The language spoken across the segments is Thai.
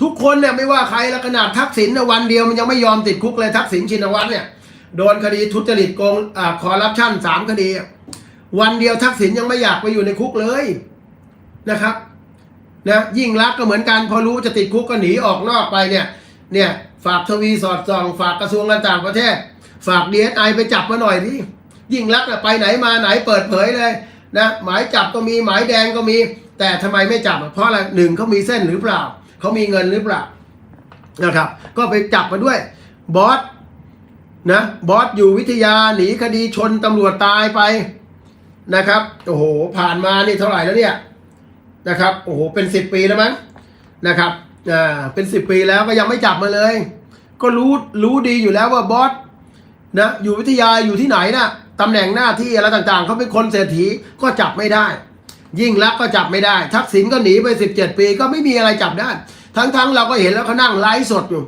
ทุกคนเนี่ยไม่ว่าใครแล้วขนาดทักษิณนะวันเดียวมันยังไม่ยอมติดคุกเลยทักษิณชินวัตรเนี่ยโดนคดีทุจริตโกงอ่าคอร์รัปชันสามคดี วันเดียวทักษิณยังไม่อยากไปอยู่ในคุกเลยนะครับนะยิ่งรักก็เหมือนกันพอรู้จะติดคุกก็หนีออกนอกไปเนี่ยเนี่ยฝากทวีสอดส่อง ฝากกระทรวงการต่างประเทศ ฝากดีเอสไอไปจับมาหน่อยดิยิ่งรักนะไปไหนมาไหนเปิดเผยเลยนะหมายจับก็มีหมายแดงก็มี แต่ทำไมไม่จับเพราะอะไรหนึ่งเขามีเส้นหรือเปล่า เขามีเงินหรือเปล่านะครับ ก็ไปจับมาด้วยบอสนะบอสอยู่วิทยาหนีคดีชนตำรวจตายไปนะครับโอ้โหผ่านมานี่เท่าไหร่แล้วเนี่ยนะครับโอ้โหเป็นสิบปีแล้วมั้งนะครับอ่าเป็นสิบปีแล้วก็ยังไม่จับมาเลย ก็รู้รู้ดีอยู่แล้วว่าบอสนะอยู่วิทยาอยู่ที่ไหนนะตำแหน่งหน้าที่อะไรต่างๆเขาเป็นคนเศรษฐีก็จับไม่ได้ ยิ่งรักก็จับไม่ได้ ทักษิณก็หนีไปสิบเจ็ดปีก็ไม่มีอะไรจับได้ ทั้งๆเราก็เห็นแล้วเขานั่งไลฟ์สดอยู่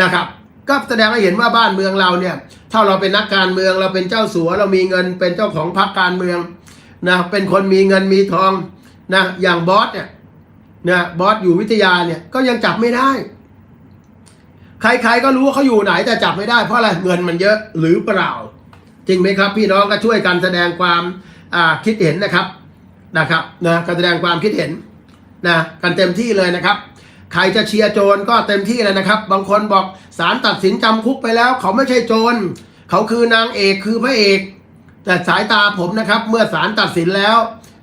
นะครับ ก็แสดงให้เห็นว่าบ้านเมืองเราเนี่ย ถ้าเราเป็นนักการเมืองเราเป็นเจ้าสัว เรามีเงินเป็นเจ้าของพรรคการเมืองนะเป็นคนมีเงินมีทองนะอย่างบอสเนี่ยนะบอสอยู่วิทยาเนี่ยก็ยังจับไม่ได้ ใครๆก็รู้ว่าเขาอยู่ไหนแต่จับไม่ได้เพราะอะไรเงินมันเยอะหรือเปล่า จริงไหมครับ พี่น้องก็ช่วยกันแสดงความคิดเห็นนะครับ นะครับนะการแสดงความคิดเห็นนะกันเต็มที่เลยนะครับ ใครจะเชียร์โจรก็เต็มที่เลยนะครับ บางคนบอกศาลตัดสินจำคุกไปแล้ว เขาไม่ใช่โจรเขาคือนางเอกคือพระเอก แต่สายตาผมนะครับ เมื่อศาลตัดสินแล้ว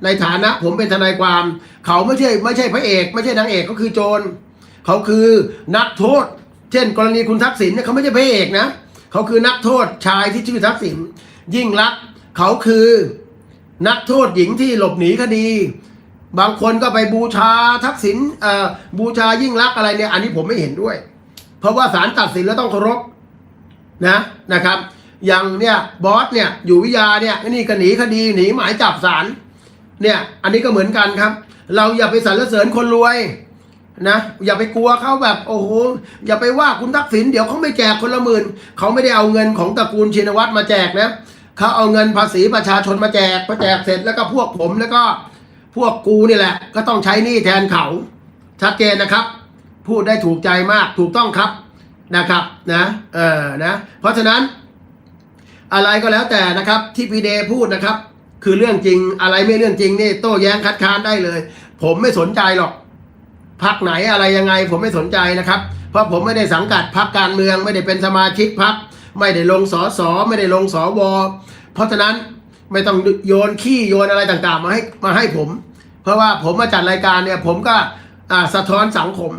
ในฐานะผมเป็นทนายความ เขาไม่ใช่ไม่ใช่พระเอก ไม่ใช่นางเอกก็คือโจรเขาคือนักโทษ เช่น กรณีคุณทักษิณเนี่ยเขาไม่ใช่พระเอกนะเขาคือนักโทษชายที่ชื่อทักษิณยิ่งรักเขาคือ นักโทษหญิงที่หลบหนีคดี บางคนก็ไปบูชาทักษิณบูชายิ่งรักอะไรเนี่ย อันนี้ผมไม่เห็นด้วย เพราะว่าศาลตัดสินแล้วต้องเคารพนะนะครับ อย่างเนี่ยบอสเนี่ยอยู่วิยาเนี่ยนี่ก็หนีคดีหนีหมายจับศาลเนี่ยอันนี้ก็เหมือนกันครับ เราอย่าไปสรรเสริญคนรวยนะอย่าไปกลัวเขาแบบโอ้โหอย่าไปว่าคุณทักษิณเดี๋ยวเขาไม่แจกคนละหมื่นเขาไม่ได้เอาเงินของตระกูลชินวัตรมาแจกนะ เขาเอาเงินภาษีประชาชนมาแจกพอแจกเสร็จแล้วก็พวกผมแล้วก็พวกกูนี่แหละ ก็ต้องใช้หนี้แทนเขา ชัดเจนนะครับ พูดได้ถูกใจมากถูกต้องครับนะครับนะเออนะเพราะฉะนั้น อะไรก็แล้วแต่นะครับ ที่พีเดพูดนะครับ คือเรื่องจริงอะไรไม่เรื่องจริงนี่โต้แย้งคัดค้านได้เลย ผมไม่สนใจหรอกพักไหนอะไรยังไง ผมไม่สนใจนะครับ เพราะผมไม่ได้สังกัดพักการเมืองไม่ได้เป็นสมาชิกพัก ไม่ได้ลงสอสอไม่ได้ลงสอวอเพราะฉะนั้นไม่ต้องโยนขี้โยนอะไรต่างๆ มาให้มาให้ผม เพราะว่าผมมาจัดรายการเนี่ยผมก็สะท้อนสังคม